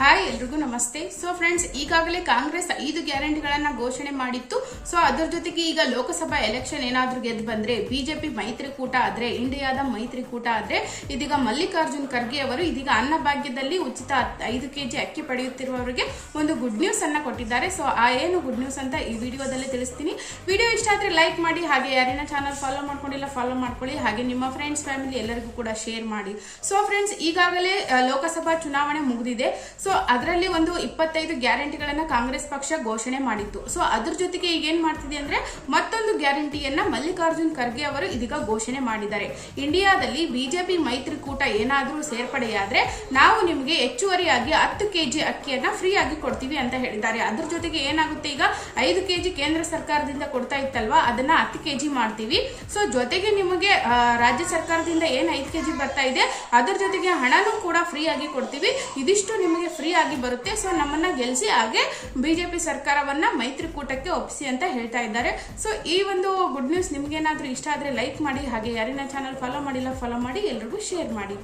Hi ಎಲ್ರಿಗೂ ನಮಸ್ತೆ. So friends ಈಗಾಗಲೇ ಕಾಂಗ್ರೆಸ್ ಐದು ಗ್ಯಾರಂಟಿಗಳನ್ನ ಘೋಷಣೆ ಮಾಡಿತ್ತು. ಸೊ ಅದರ ಜೊತೆಗೆ ಈಗ ಲೋಕಸಭಾ ಎಲೆಕ್ಷನ್ ಏನಾದರೂ ಗೆದ್ದು ಬಂದ್ರೆ, ಬಿಜೆಪಿ ಮೈತ್ರಿಕೂಟ ಆದ್ರೆ, ಇಂಡಿಯಾದ ಮೈತ್ರಿಕೂಟ ಆದ್ರೆ, ಇದೀಗ ಮಲ್ಲಿಕಾರ್ಜುನ್ ಖರ್ಗೆ ಅವರು ಇದೀಗ ಅನ್ನಭಾಗ್ಯದಲ್ಲಿ ಉಚಿತ ಐದು ಕೆಜಿ ಅಕ್ಕಿ ಪಡೆಯುತ್ತಿರುವವರಿಗೆ ಒಂದು ಗುಡ್ ನ್ಯೂಸ್ ಅನ್ನ ಕೊಟ್ಟಿದ್ದಾರೆ. ಸೊ ಆ ಏನು ಗುಡ್ ನ್ಯೂಸ್ ಅಂತ ಈ ವಿಡಿಯೋದಲ್ಲಿ ತಿಳಿಸ್ತೀನಿ. ವಿಡಿಯೋ ಇಷ್ಟ ಆದರೆ ಲೈಕ್ ಮಾಡಿ, ಹಾಗೆ ಯಾರಿನ ಚಾನಲ್ ಫಾಲೋ ಮಾಡ್ಕೊಂಡಿಲ್ಲ ಫಾಲೋ ಮಾಡ್ಕೊಳ್ಳಿ. ಹಾಗೆ ನಿಮ್ಮ ಫ್ರೆಂಡ್ಸ್ ಫ್ಯಾಮಿಲಿ ಎಲ್ಲರಿಗೂ ಕೂಡ ಶೇರ್ ಮಾಡಿ. ಸೊ ಫ್ರೆಂಡ್ಸ್ ಈಗಾಗಲೇ ಲೋಕಸಭಾ ಚುನಾವಣೆ ಮುಗಿದಿದೆ. ಸೊ ಅದರಲ್ಲಿ ಒಂದು ಇಪ್ಪತ್ತೈದು ಗ್ಯಾರಂಟಿಗಳನ್ನು ಕಾಂಗ್ರೆಸ್ ಪಕ್ಷ ಘೋಷಣೆ ಮಾಡಿತ್ತು. ಸೊ ಅದ್ರ ಜೊತೆಗೆ ಈಗ ಏನು ಮಾಡ್ತಿದೆ ಅಂದ್ರೆ ಮತ್ತೊಂದು ಗ್ಯಾರಂಟಿಯನ್ನ ಮಲ್ಲಿಕಾರ್ಜುನ್ ಖರ್ಗೆ ಅವರು ಇದೀಗ ಘೋಷಣೆ ಮಾಡಿದ್ದಾರೆ. ಇಂಡಿಯಾದಲ್ಲಿ ಬಿಜೆಪಿ ಮೈತ್ರಿಕೂಟ ಏನಾದರೂ ಸೇರ್ಪಡೆಯಾದರೆ ನಾವು ನಿಮಗೆ ಹೆಚ್ಚುವರಿಯಾಗಿ ಹತ್ತು ಕೆಜಿ ಅಕ್ಕಿಯನ್ನ ಫ್ರೀ ಆಗಿ ಕೊಡ್ತೀವಿ ಅಂತ ಹೇಳಿದ್ದಾರೆ. ಅದ್ರ ಜೊತೆಗೆ ಏನಾಗುತ್ತೆ ಈಗ ಐದು ಕೆಜಿ ಕೇಂದ್ರ ಸರ್ಕಾರದಿಂದ ಕೊಡ್ತಾ ಇತ್ತಲ್ವಾ? ಅದನ್ನ ಹತ್ತು ಕೆಜಿ ಮಾಡ್ತೀವಿ. ಸೊ ಜೊತೆಗೆ ನಿಮಗೆ ರಾಜ್ಯ ಸರ್ಕಾರದಿಂದ ಏನು ಐದು ಕೆಜಿ ಬರ್ತಾ ಇದೆ, ಅದ್ರ ಜೊತೆಗೆ ಹಣನೂ ಕೂಡ ಫ್ರೀ ಆಗಿ ಕೊಡ್ತೀವಿ. ಇದಿಷ್ಟು ನಿಮಗೆ ಫ್ರೀ ಆಗಿ ಬರುತ್ತೆ. ಸೊ ನಮ್ಮನ್ನ ಗೆಲ್ಸಿ ಹಾಗೆ ಬಿಜೆಪಿ ಸರ್ಕಾರವನ್ನ ಮೈತ್ರಿಕೂಟಕ್ಕೆ ಒಪ್ಪಿಸಿ ಅಂತ ಹೇಳ್ತಾ ಇದ್ದಾರೆ. ಸೊ ಈ ಒಂದು ಗುಡ್ ನ್ಯೂಸ್ ನಿಮಗೇನಾದರೂ ಇಷ್ಟ ಆದ್ರೆ ಲೈಕ್ ಮಾಡಿ, ಹಾಗೆ ಯಾರಿನ ಚಾನಲ್ ಫಾಲೋ ಮಾಡಿಲ್ಲ ಫಾಲೋ ಮಾಡಿ, ಎಲ್ರಿಗೂ ಶೇರ್ ಮಾಡಿ.